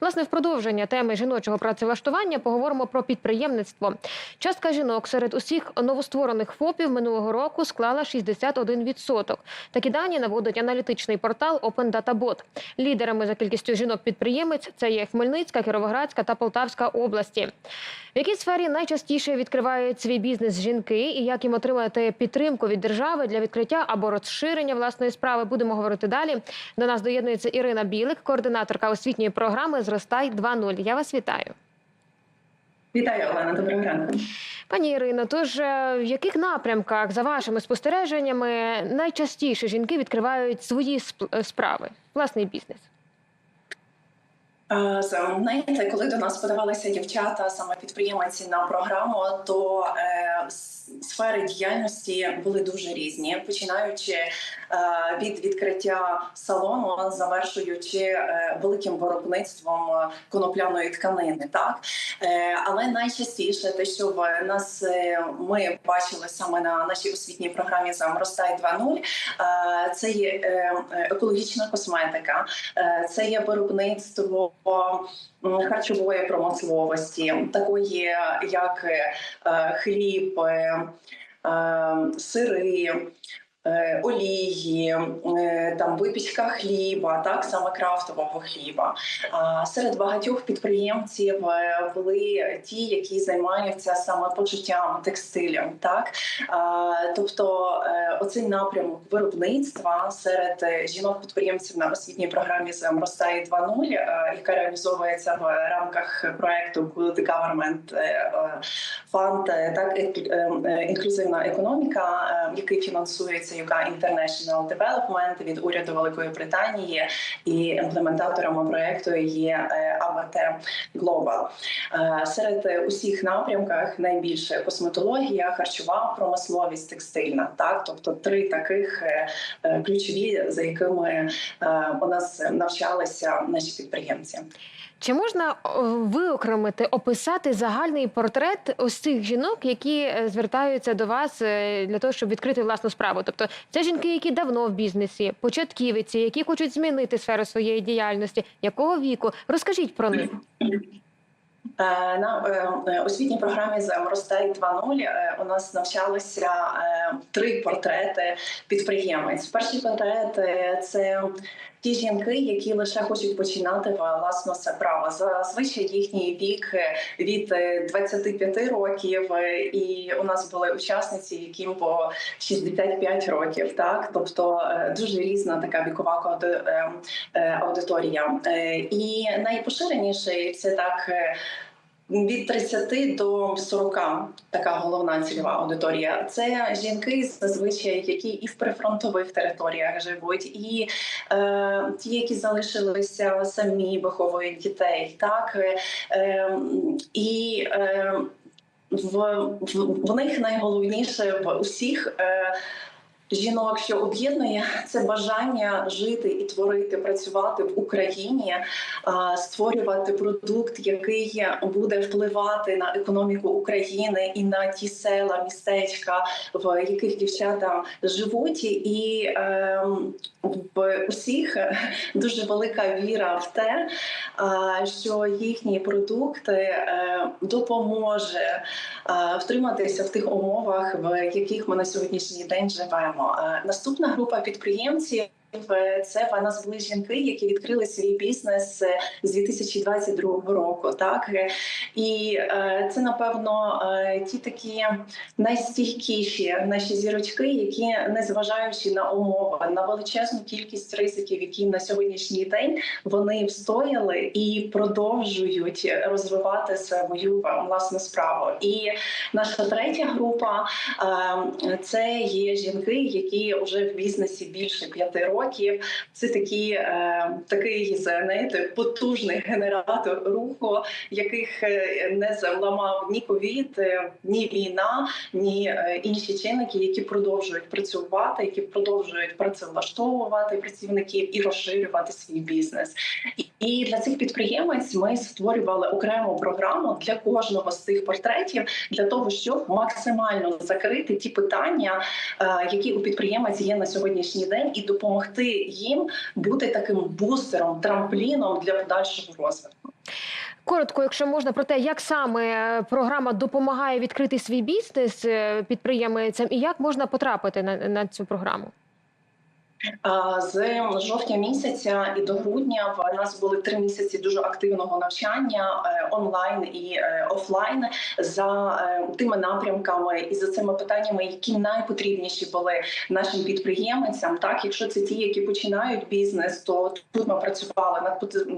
Власне, в продовження теми жіночого працевлаштування поговоримо про підприємництво. Частка жінок серед усіх новостворених ФОПів минулого року склала 61%. Такі дані наводить аналітичний портал Open Data Bot. Лідерами за кількістю жінок-підприємець це є Хмельницька, Кіровоградська та Полтавська області. В якій сфері найчастіше відкривають свій бізнес жінки і як їм отримати підтримку від держави для відкриття або розширення власної справи? Будемо говорити далі. До нас доєднується Ірина Білик, координаторка освітньої програми Зростай 2.0. Я вас вітаю. Вітаю, Олена. Доброго ранку. Пані Ірино, тож е, в яких напрямках, за вашими спостереженнями, найчастіше жінки відкривають свої сп- е, справи, власний бізнес? Знаєте, коли до нас подавалися дівчата, саме підприємці на програму, то е, сфери діяльності були дуже різні, починаючи е, від відкриття салону, завершуючи е, великим виробництвом конопляної тканини. Так е, але найчастіше те, що в нас е, ми бачили саме на нашій освітній програмі «Замростай 2.0», е, це є е, е, екологічна косметика, е, це є виробництво харчової промисловості, такої як е, хліб, е, е, сири. Е, Олії, е, там випічка хліба, так саме крафтового хліба. А серед багатьох підприємців е, були ті, які займаються саме почуттям текстилем. Так тобто, оцей напрямок виробництва серед жінок-підприємців на освітній програмі «Зростає 2.0», е, яка реалізовується в рамках проекту Good Government Fund, так інклюзивна економіка, який фінансується UK International Development від уряду Великої Британії, і імплементаторами проекту є е, АБТ Global. Е, Серед е, усіх напрямках найбільше косметологія, харчова промисловість, текстильна. Так, тобто три таких е, е, ключові, за якими е, у нас навчалися наші підприємці. Чи можна виокремити, описати загальний портрет ось цих жінок, які е, звертаються до вас е, для того, щоб відкрити власну справу? Тобто це жінки, які давно в бізнесі, початківиці, які хочуть змінити сферу своєї діяльності, якого віку? Розкажіть про них. Е, На е, е, освітній програмі «Зростай 2.0» е, у нас навчалися три портрети підприємець. Перший портрет це ті жінки, які лише хочуть починати власну справу. Зазвичай їхній вік від е, 25 років, і у нас були учасниці, яким по 65 років. Так, тобто дуже різна така вікова ауди- аудиторія. І найпоширеніший це так. Від 30 до 40 така головна цільова аудиторія. Це жінки зазвичай, які і в прифронтових територіях живуть, і е, ті, які залишилися самі, виховують дітей, так е, е, і е, в, в, в них найголовніше в усіх. Е, Жінок, що об'єднує це бажання жити і творити, працювати в Україні, створювати продукт, який буде впливати на економіку України і на ті села, містечка, в яких дівчата живуть, і ем, в усіх дуже велика віра в те, що їхній продукт е, допоможе втриматися в тих умовах, в яких ми на сьогоднішній день живемо. Е, Наступна група підприємців. е, Це пана були жінки, які відкрили свій бізнес е, з 2022 року. Так і е, це напевно е, ті такі найстійкіші наші зірочки, які незважаючи на умови, на величезну кількість ризиків, які на сьогоднішній день вони встояли і продовжують розвивати свою власну справу. І наша третя група е, це є жінки, які вже в бізнесі більше п'яти років. Це такі е, такий знаєте, потужний генератор руху, яких е, не зламав ні ковід, е, ні війна, ні е, інші чинники, які продовжують працювати, які продовжують працевлаштовувати працівників і розширювати свій бізнес. І- для цих підприємець ми створювали окрему програму для кожного з цих портретів для того, щоб максимально закрити ті питання, е, які у підприємець є на сьогоднішній день, і допомогти їм бути таким бустером, трампліном для подальшого розвитку. Коротко, якщо можна, про те, як саме е, програма допомагає відкрити свій бізнес е, підприємцям, і як можна потрапити на, на цю програму. З жовтня місяця і до грудня в нас були три місяці дуже активного навчання е, онлайн і е, офлайн за е, тими напрямками і за цими питаннями, які найпотрібніші були нашим підприємцям. Так, якщо це ті, які починають бізнес, то тут ми працювали над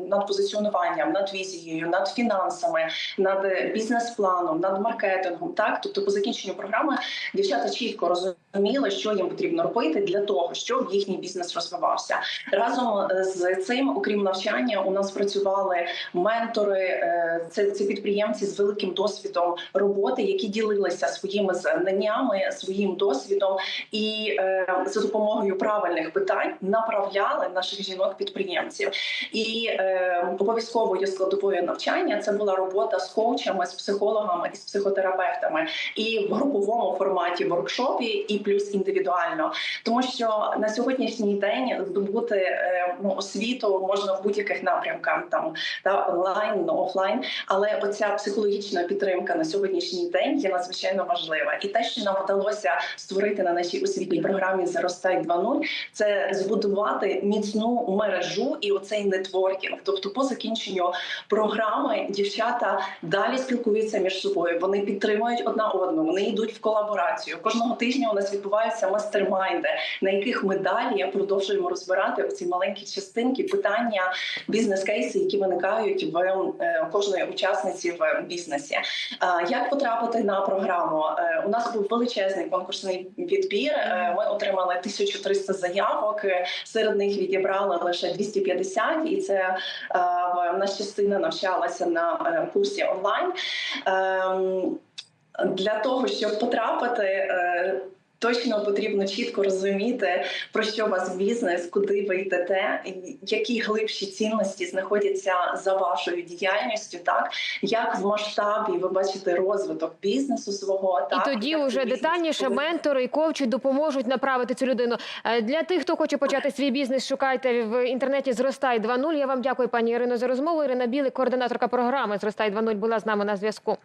над позиціонуванням, над візією, над фінансами, над бізнес-планом, над маркетингом. Так, тобто, по закінченню програми дівчата чітко розуміли, що їм потрібно робити для того, щоб їхній бізнес розвивався. Разом з цим, окрім навчання, у нас працювали ментори. е, Це, це підприємці з великим досвідом роботи, які ділилися своїми знаннями, своїм досвідом, і е, за допомогою правильних питань направляли наших жінок-підприємців. І е, обов'язковою складовою навчання це була робота з коучами, з психологами і з психотерапевтами, і в груповому форматі воркшопі, і плюс індивідуально, тому що на сьогоднішній день здобути е, ну, освіту можна в будь-яких напрямках, там та онлайн, офлайн. Але оця психологічна підтримка на сьогоднішній день є надзвичайно важлива. І те, що нам вдалося створити на нашій освітній програмі «Заростай 2.0», це збудувати міцну мережу і оцей нетворкінг. Тобто, по закінченню програми дівчата далі спілкуються між собою. Вони підтримують одна одну, вони йдуть в колаборацію. Кожного тижня у нас відбуваються мастермайнди, на яких ми далі продовжуємо розбирати оці маленькі частинки, питання, бізнес-кейси, які виникають в е, кожної учасниці в бізнесі. Е, Як потрапити на програму? Е, У нас був величезний конкурсний відбір. Ми отримали 1300 заявок. Серед них відібрали лише 250, і це в нас частина навчалася на курсі онлайн. Ем, Для того щоб потрапити. Точно потрібно чітко розуміти, про що у вас бізнес, куди ви йдете, які глибші цінності знаходяться за вашою діяльністю, так як в масштабі ви бачите розвиток бізнесу свого, так і тоді вже бізнес детальніше повинен ментори і коучі допоможуть направити цю людину. Е, Для тих, хто хоче почати свій бізнес, шукайте в інтернеті Зростай 2.0. Я вам дякую, пані Ірино, за розмову. Ірина Білик, координаторка програми Зростай 2.0, була з нами на зв'язку.